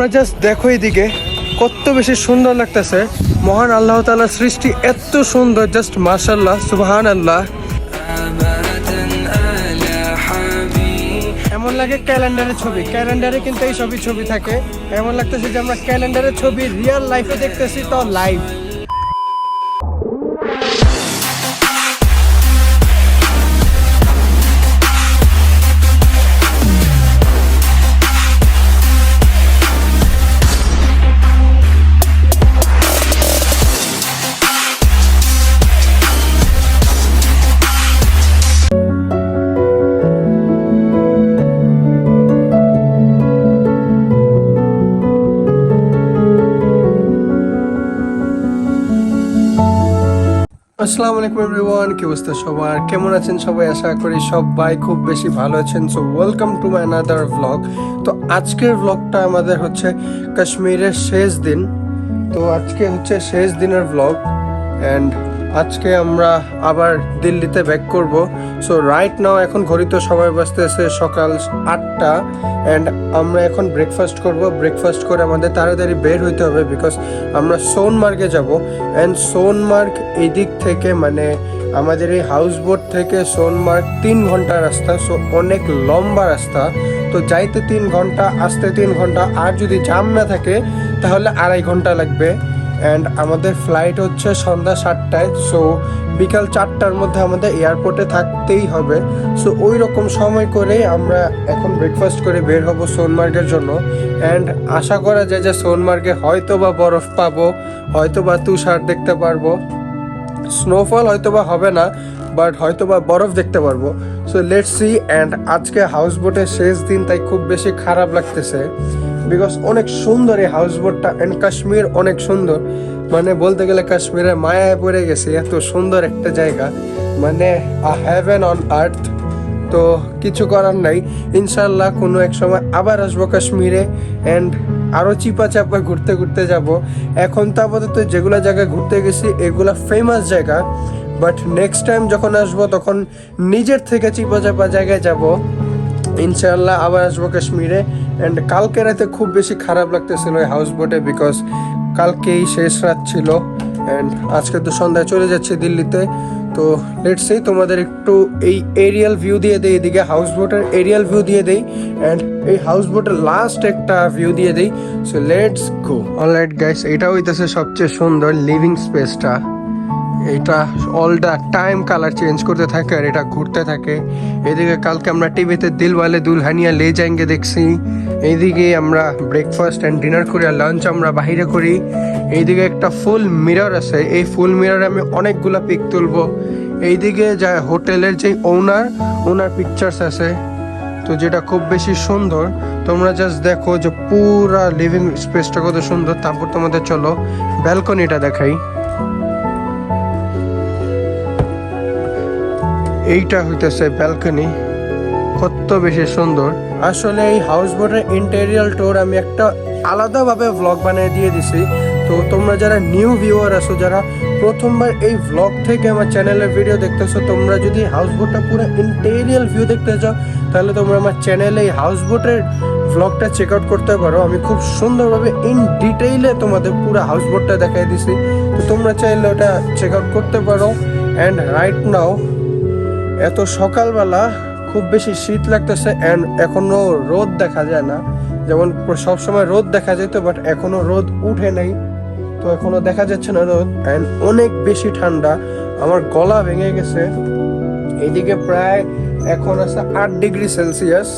তোমরা জাস্ট দেখো এদিকে, কত বেশি সুন্দর লাগতেছে। মহান আল্লাহ তালার সৃষ্টি এত সুন্দর জাস্ট মার্শাল্লাহ সুবহান আল্লাহ এমন লাগে ক্যালেন্ডারের ছবি, ক্যালেন্ডারে কিন্তু এই সবই ছবি থাকে। এমন লাগতেছে যে আমরা ক্যালেন্ডারের ছবি রিয়াল লাইফে দেখতেছি, তো লাইভ আসসালামু আলাইকুম এভরিওয়ান কি অবস্থা সবার? কেমন আছেন সবাই? আশা করি সবাই খুব বেশি ভালো আছেন। So welcome to my another vlog তো আজকের ভ্লগটা আমাদের হচ্ছে কাশ্মীরের শেষ দিন। তো আজকে হচ্ছে শেষ দিনের ভ্লগ অ্যান্ড আজকে আমরা আবার দিল্লিতে ব্যাক করব। সো রাইট নাও এখন ঘড়িতে সময় বাজতেছে সকাল আটটা। অ্যান্ড আমরা এখন ব্রেকফাস্ট করব। ব্রেকফাস্ট করে আমাদের তাড়াতাড়ি বের হইতে হবে বিকজ আমরা সোনমার্গে যাব। অ্যান্ড সোনমার্গ এই দিক থেকে মানে আমাদের এই হাউস বোট থেকে সোনমার্গ তিন ঘণ্টা রাস্তা সো অনেক লম্বা রাস্তা। তো যাইতে তিন ঘণ্টা, আসতে তিন ঘণ্টা, আর যদি জাম না থাকে, তাহলে আড়াই ঘণ্টা লাগবে। অ্যান্ড আমাদের ফ্লাইট হচ্ছে সন্ধ্যা সাতটায় সো বিকাল চারটার মধ্যে আমাদের এয়ারপোর্টে থাকতেই হবে। সো ওই রকম সময় করে আমরা এখন ব্রেকফাস্ট করে বের হব সোনমার্গের জন্য। অ্যান্ড আশা করা যায় যে সোনমার্গে হয়তো বা বরফ পাবো হয়তো বা তুষার দেখতে পারব। স্নোফল হয়তো বা হবে না বাট হয়তো বা বরফ দেখতে পারব। সো লেট সি অ্যান্ড আজকে হাউস বোটের শেষ দিন, তাই খুব বেশি খারাপ লাগতেছে। বিকজ অনেক সুন্দর এই হাউস বোটটা অ্যান্ড কাশ্মীর অনেক সুন্দর। মানে বলতে গেলে কাশ্মীরে মায়ায় পড়ে গেছে, এত সুন্দর একটা জায়গা। মানে আ হ্যাভেন অন আর্থ তো কিছু করার নাই। ইনশাল্লাহ কোনো এক সময় আবার আসব কাশ্মীরে অ্যান্ড আরও চিপা চাপা ঘুরতে ঘুরতে যাব। এখন তো আপাতত যেগুলো জায়গায় ঘুরতে গেছি, এগুলা ফেমাস জায়গা। বাট নেক্সট টাইম যখন আসব, তখন নিজের থেকে চিপা চাপা জায়গায় যাব। ইনশাল্লাহ আবার আসব কাশ্মীরে। অ্যান্ড কালকে রাতে খুব বেশি খারাপ লাগতেছিল ওই হাউস বোটে বিকজ কালকেই শেষ রাত ছিল। অ্যান্ড আজকে তো সন্ধ্যায় চলে যাচ্ছে দিল্লিতে। তো লেটস সে তোমাদের একটু এই এরিয়াল ভিউ দিয়ে দেই, এদিকে হাউস বোটের এরিয়াল ভিউ দিয়ে দেই। অ্যান্ড এই হাউস বোটের লাস্ট একটা ভিউ দিয়ে দেই। So let's go alright guys এটা হইতেছে সবচেয়ে সুন্দর লিভিং স্পেসটা এটা all the time colour change করতে থাকে আর এটা ঘুরতে থাকে। এদিকে কালকে আমরা টিভিতে দিলওয়ালে দুলহানিয়া লে যাইঙ্গে দেখছি। এইদিকে আমরা ব্রেকফাস্ট অ্যান্ড ডিনার করি আর লাঞ্চ আমরা বাইরে করি। এইদিকে একটা ফুল মিরর আছে। এই ফুল মিররে আমি অনেকগুলা পিক তুলবো। এইদিকে যা হোটেলের যে ওনার ওনার পিকচার্স আছে। তো যেটা খুব বেশি সুন্দর, তোমরা জাস্ট দেখো যে পুরা লিভিং স্পেসটা কত সুন্দর। তারপর তোমাদের চলো ব্যালকনিটা দেখাই। এইটা হইতেছে ব্যালকনি। কত বেশি সুন্দর। আসলে এই হাউস বোটের ইন্টেরিয়াল ট্যুর আমি একটা আলাদাভাবে ভ্লগ বানিয়ে দিয়ে দিছি। তো তোমরা যারা নিউ ভিউয়ার আছো, যারা প্রথমবার এই ভ্লগ থেকে আমার চ্যানেলের ভিডিও দেখতেছো, তোমরা যদি হাউস বোটটা পুরো ইন্টেরিয়াল ভিউ দেখতে চাও, তাহলে তোমরা আমার চ্যানেলে এই হাউস বোটের ভ্লগটা চেক আউট করতে পারো। আমি খুব সুন্দরভাবে ইন ডিটেইলে তোমাদের পুরো হাউস বোটটা দেখাই দিছি। তো তোমরা চাইলে ওটা চেক আউট করতে পারো। অ্যান্ড রাইট নাও এত সকালবেলা খুব বেশি শীত লাগতেছে অ্যান্ড এখনও রোদ দেখা যায় না। যেমন সবসময় রোদ দেখা যেত বাট এখনও রোদ উঠে নাই। তো এখনও দেখা যাচ্ছে না রোদ অ্যান্ড অনেক বেশি ঠান্ডা। আমার গলা ভেঙে গেছে। এইদিকে প্রায় এখন আছে আট ডিগ্রি সেলসিয়াস।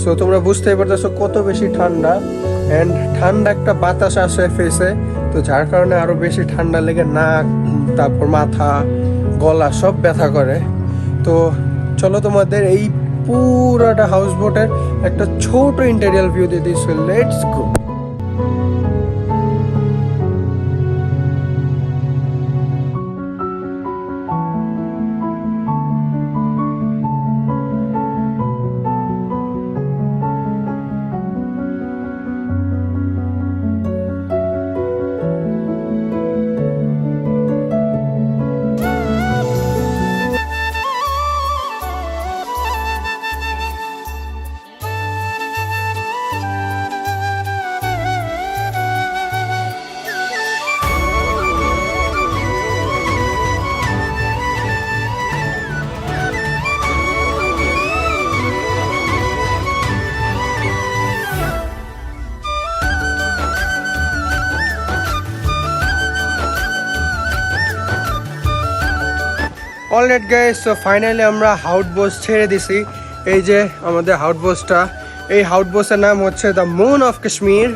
সো তোমরা বুঝতেই পারতেছো কত বেশি ঠান্ডা। অ্যান্ড ঠান্ডা একটা বাতাস আসে ফেসে তো যার কারণে আরও বেশি ঠান্ডা লেগে নাক, তারপর মাথা, গলা সব ব্যথা করে। তো চলো তোমাদের এই পুরাটা হাউস বোটের একটা ছোট ইন্টেরিয়াল ভিউ দিয়ে দিই। So let's go alright guys তো ফাইনালি আমরা হাউট বোস ছেড়ে দিছি। এই যে আমাদের হাউট বোসটা এই হাউট বোসের নাম হচ্ছে দ্য মুন অফ কাশ্মীর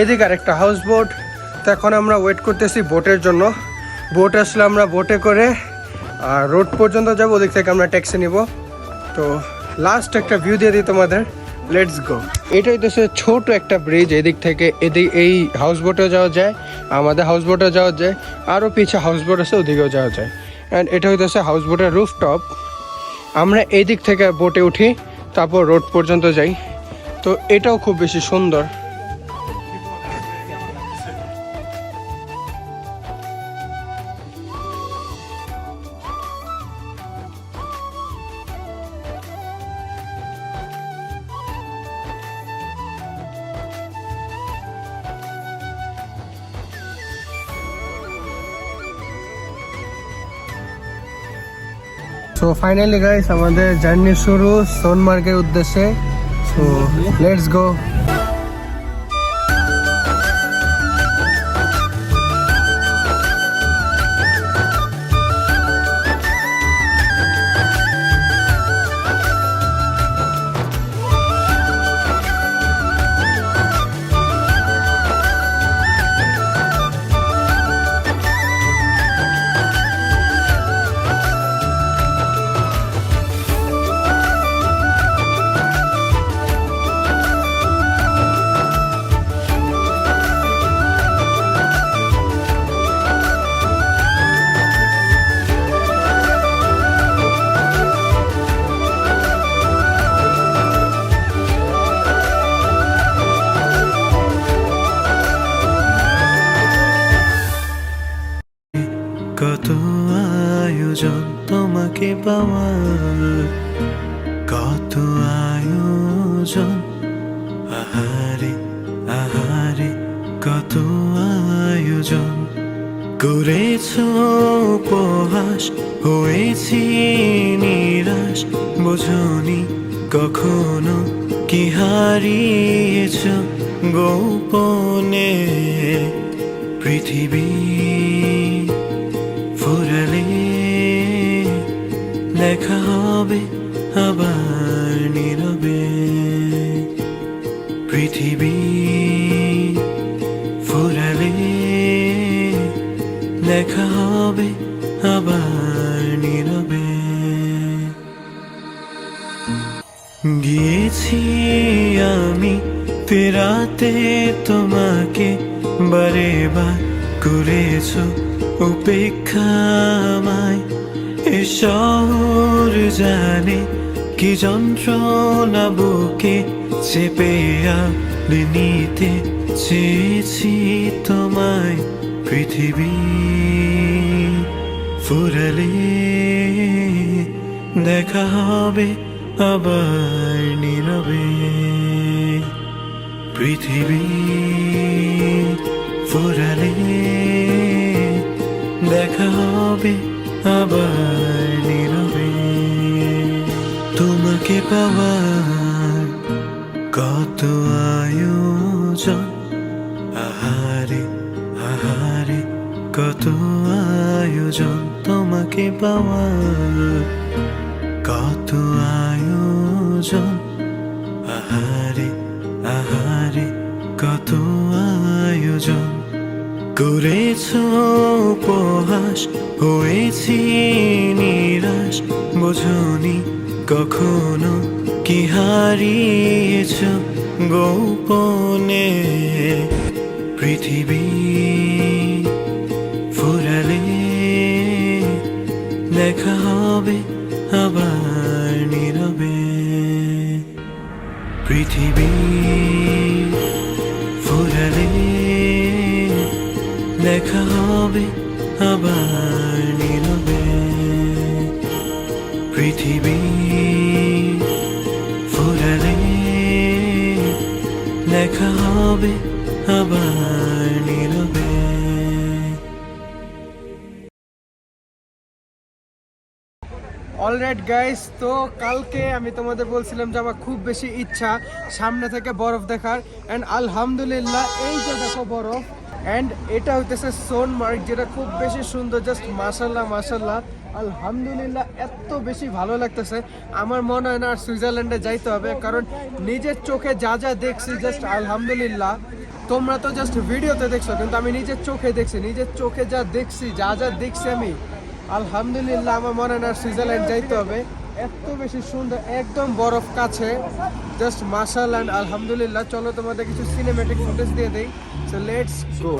এদিকে আরেকটা হাউস বোট তো এখন আমরা ওয়েট করতেছি বোটের জন্য। বোট আসলে আমরা বোটে করে আর রোড পর্যন্ত যাব, ওদিক থেকে আমরা ট্যাক্সি নিব। তো লাস্ট একটা ভিউ দিয়ে দিই তোমাদের। লেটস গো এটা হইতেছে ছোট একটা ব্রিজ এদিক থেকে। এদিক এই হাউস বোটেও যাওয়া যায়, আমাদের হাউস বোটেও যাওয়া যায় আরও পিছে হাউস বোট আছে, ওদিকেও যাওয়া যায়। অ্যান্ড এটা হইতেছে হাউস বোটের রুফটপ আমরা এই দিক থেকে বোটে উঠি, তারপর রোড পর্যন্ত যাই। তো এটাও খুব বেশি সুন্দর। সো ফাইনালি গাইস আমাদের জার্নি শুরু সোনমার্গের উদ্দেশ্যে। সো লেটস গো পাওয়ার কত আয়োজন? আহারে আহারে, কত আয়োজন? করেছ উপহাস, হয়েছি নিরাশ। বোঝনি কখনো কি হারিয়েছ? গোপনে দেখা হবে আবার নীরবে। পৃথিবী ফুরালে দেখা হবে আবার নীরবে। গিয়েছি আমি ফেরাতে, তোমাকে বারে বার করেছ উপেক্ষামায় শহর জানে কি যন্ত্রণা বুকে চেপে নিতে চেয়েছি তোমায় পৃথিবী। ফুরালে দেখা হবে আবার নীরবে। পৃথিবী ফুরালে দেখা হবে আবার নীরবে তোমাকে পাওয়ার কত আয়োজন? আহারে আহারে, কত আয়োজন তোমাকে পাওয়ার কত আয়োজন? আহারে আহারে, কত আয়োজন করেছ উপহাস, হয়েছি নিরাশ। বোঝনি কখনো কি হারিয়েছ গোপনে? পৃথিবী ফুরালে দেখা হবে আবার নীরবে। পৃথিবী দেখা হবে আবার নীরবে পৃথিবী ফুরালে দেখা হবে আবার নীরবে অলরাইট গাইস তো কালকে আমি তোমাদের বলছিলাম যে আমার খুব বেশি ইচ্ছা সামনে থেকে বরফ দেখার। অ্যান্ড আলহামদুলিল্লাহ, এই যে দেখো বরফ অ্যান্ড এটা হইতেছে সোনমার্গ যেটা খুব বেশি সুন্দর জাস্ট মাসাল্লাহ মাসাল্লাহ আলহামদুলিল্লাহ, এত বেশি ভালো লাগতেছে। আমার মনে হয় না আর সুইজারল্যান্ডে যাইতে হবে, কারণ নিজের চোখে যা যা দেখছি জাস্ট আলহামদুলিল্লাহ। তোমরা তো জাস্ট ভিডিওতে দেখছ, কিন্তু আমি নিজের চোখে দেখছি, নিজের চোখে যা দেখছি, যা যা দেখছি আমি, আলহামদুলিল্লাহ আমার মনে হয় না আর সুইজারল্যান্ড যাইতে হবে। এত বেশি সুন্দর, একদম বরফ কাছে। জাস্ট মার্শাল অ্যান্ড আলহামদুলিল্লাহ। চলো তোমাদের কিছু সিনেমেটিক ফুটেজ দিয়ে দেই। So let's go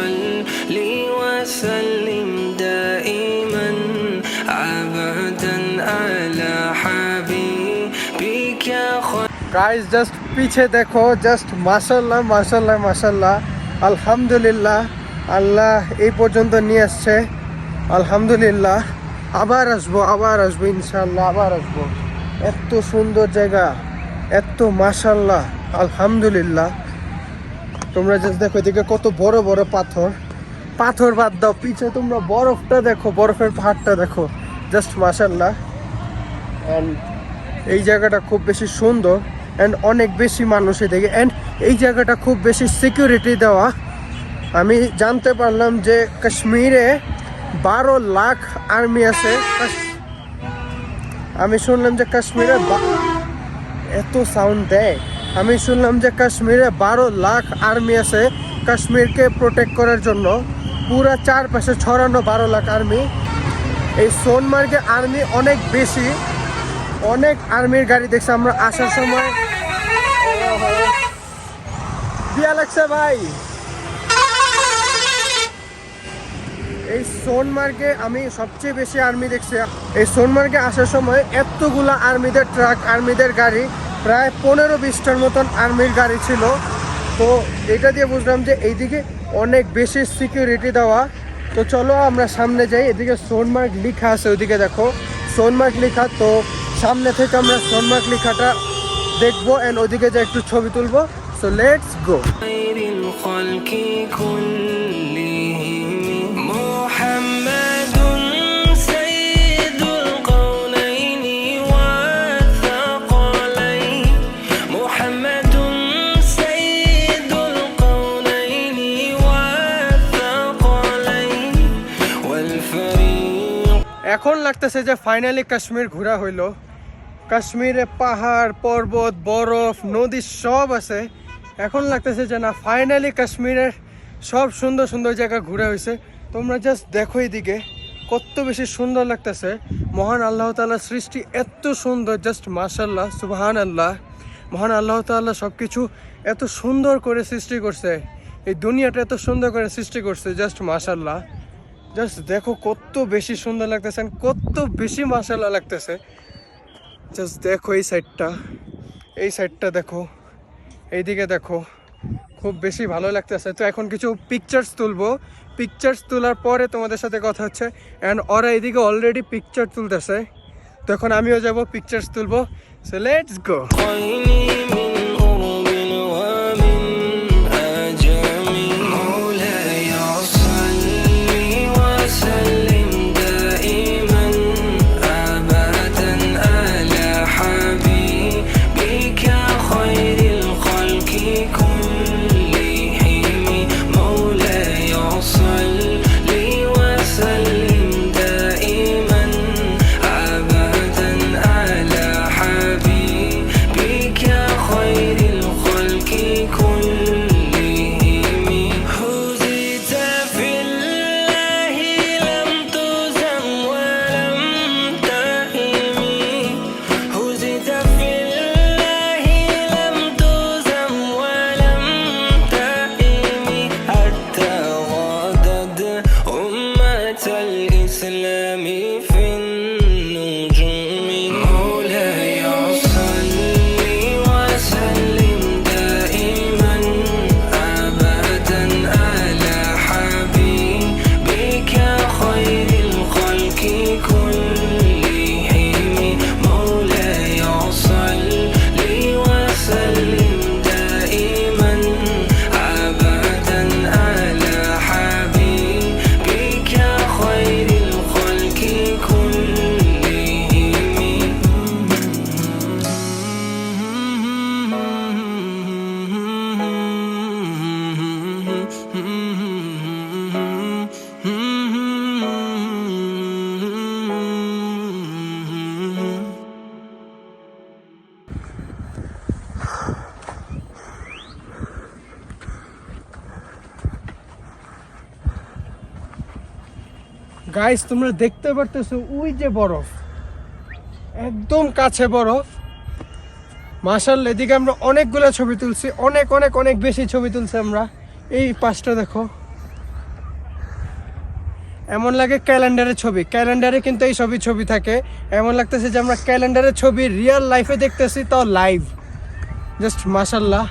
صل وسلم دائما ابدا على حبيبك خير guys just পিছে দেখো জাস্ট মাশাল্লাহ মাশাল্লাহ মাশাল্লাহ আলহামদুলিল্লাহ আল্লাহ এই পর্যন্ত নিয়ে আসছে আলহামদুলিল্লাহ আবার আসবো আবার আসবো ইনশাল্লাহ আবার আসবো এত সুন্দর জায়গা এত মাশাল্লাহ আলহামদুলিল্লাহ তোমরা জাস্ট দেখো এদিকে কত বড় বড় পাথর। পাথর বাদ দাও, পিছে তোমরা বরফটা দেখো, বরফের পাহাড়টা দেখো জাস্ট মাশাল্লাহ অ্যান্ড এই জায়গাটা খুব বেশি সুন্দর অ্যান্ড অনেক বেশি মানুষ এদিকে। অ্যান্ড এই জায়গাটা খুব বেশি সিকিউরিটি দেওয়া। আমি জানতে পারলাম যে কাশ্মীরে বারো লাখ আর্মি আছে। আমি শুনলাম যে কাশ্মীরে এত সাউন্ড দেয়। আমি শুনলাম যে কাশ্মীরে বারো লাখ আর্মি আছে কাশ্মীরকে প্রোটেক্ট করার জন্য। পুরা চারপাশে ছড়ানো বারো লাখ আর্মি। এই সোনমার্গে আর্মি অনেক বেশি। অনেক আর্মির গাড়ি দেখছি আমরা আসার সময়। দিয়া লাগছে ভাই? এই সোনমার্গে আমি সবচেয়ে বেশি আর্মি দেখছি। এই সোনমার্গে আসার সময় এতগুলা আর্মিদের ট্রাক, আর্মিদের গাড়ি প্রায় পনেরো বিশটার মতন আর্মির গাড়ি ছিল। তো এটা দিয়ে বুঝলাম যে এইদিকে অনেক বেশি সিকিউরিটি দেওয়া। তো চলো আমরা সামনে যাই। এদিকে সোনমার্গ লেখা আছে ওইদিকে দেখো। সোনমার্গ লেখা, তো সামনে থেকে আমরা সোনমার্গ লেখাটা দেখব অ্যান্ড ওইদিকে যে একটু ছবি তুলবো। সো লেটস গো এখন লাগতেছে যে ফাইনালি কাশ্মীর ঘোরা হইল। কাশ্মীরে পাহাড়, পর্বত, বরফ, নদী সব আছে। এখন লাগতেছে যে না ফাইনালি কাশ্মীরের সব সুন্দর সুন্দর জায়গা ঘুরে হয়েছে তোমরা জাস্ট দেখো এদিকে, কত বেশি সুন্দর লাগতেছে। মহান আল্লাহ তাআলার সৃষ্টি এত সুন্দর জাস্ট মাশাল্লাহ সুবহান আল্লাহ মহান আল্লাহ তাআলা সব কিছু এত সুন্দর করে সৃষ্টি করছে। এই দুনিয়াটা এত সুন্দর করে সৃষ্টি করছে জাস্ট মাশাল্লাহ জাস্ট দেখো কত বেশি সুন্দর লাগতেছে কত বেশি মাসাল্লাহ লাগতেছে। জাস্ট দেখো এই সাইডটা। এই সাইডটা দেখো। এইদিকে দেখো। খুব বেশি ভালো লাগতেছে। তো এখন কিছু পিকচার্স তুলবো। পিকচার্স তোলার পরে তোমাদের সাথে কথা হচ্ছে। অ্যান্ড ওরা এইদিকে অলরেডি পিকচার তুলতেছে। তো এখন আমিও যাব পিকচার্স তুলবো। সো লেটস গো গাইস তোমরা দেখতে পারতেছো, ওই যে বরফ। একদম কাছে বরফ। মার্শাল এদিকে আমরা অনেকগুলো ছবি তুলছি। অনেক অনেক অনেক বেশি ছবি তুলছি আমরা। এই পাশটা দেখো। এমন লাগে ক্যালেন্ডারের ছবি। ক্যালেন্ডারে কিন্তু এই সবই ছবি থাকে। এমন লাগতেছে যে আমরা ক্যালেন্ডারের ছবি রিয়েল লাইফে দেখতেছি তাও লাইভ জাস্ট মাসাল্লাহ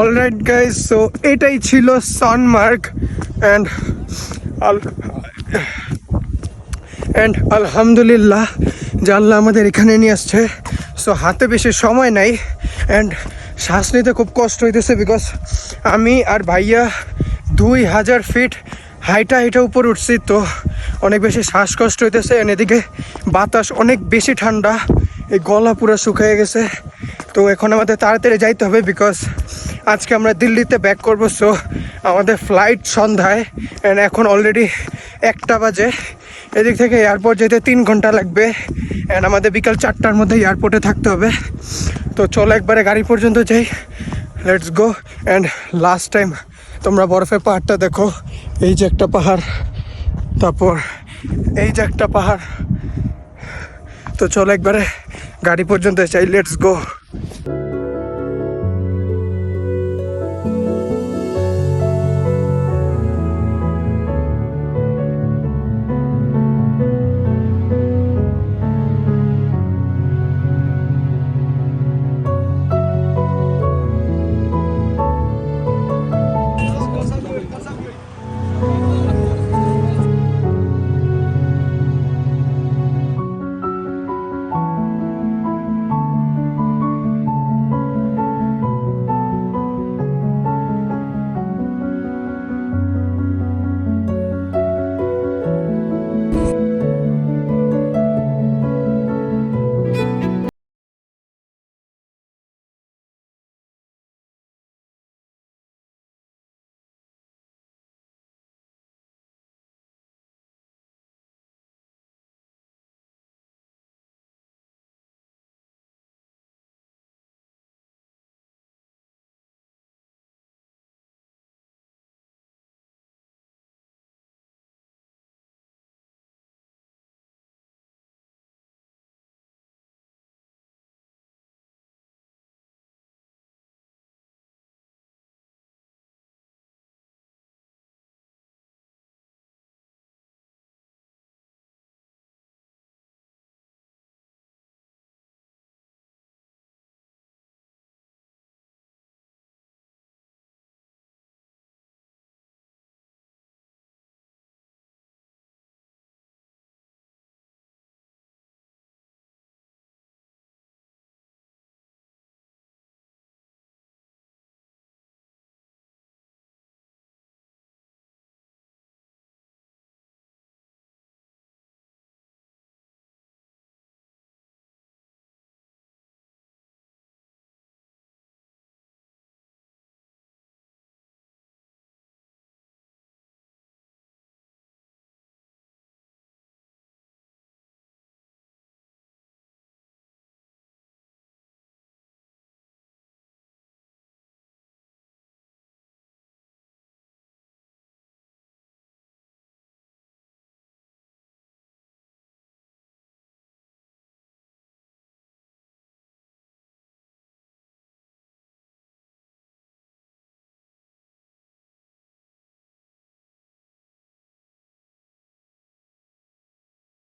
অলরাইট গাইজ সো এটাই ছিল সনমার্গ অ্যান্ড অ্যান্ড আলহামদুলিল্লাহ আল্লাহ আমাদের এখানে নিয়ে আসছে। সো হাতে বেশি সময় নাই অ্যান্ড শ্বাস নিতে খুব কষ্ট হইতেছে বিকজ আমি আর ভাইয়া দুই হাজার ফিট হাইটা হাইটা উপর উঠছি, তো অনেক বেশি শ্বাসকষ্ট হইতেছে এদিকে বাতাস অনেক বেশি ঠান্ডা। এই গলা পুরো শুকিয়ে গেছে। তো এখন আমাদের তাড়াতাড়ি যাইতে হবে বিকজ আজকে আমরা দিল্লিতে ব্যাক করব সো আমাদের ফ্লাইট সন্ধ্যায় অ্যান্ড এখন অলরেডি একটা বাজে। এদিক থেকে এয়ারপোর্ট যেতে তিন ঘণ্টা লাগবে অ্যান্ড আমাদের বিকাল চারটার মধ্যে এয়ারপোর্টে থাকতে হবে। তো চলো একবারে গাড়ি পর্যন্ত যাই। Let's go and last time তোমরা বরফের পাহাড়টা দেখো। এই যে একটা পাহাড়, তারপর এই যে একটা পাহাড়। তো চলো একবারে গাড়ি পর্যন্ত এসে লেটস গো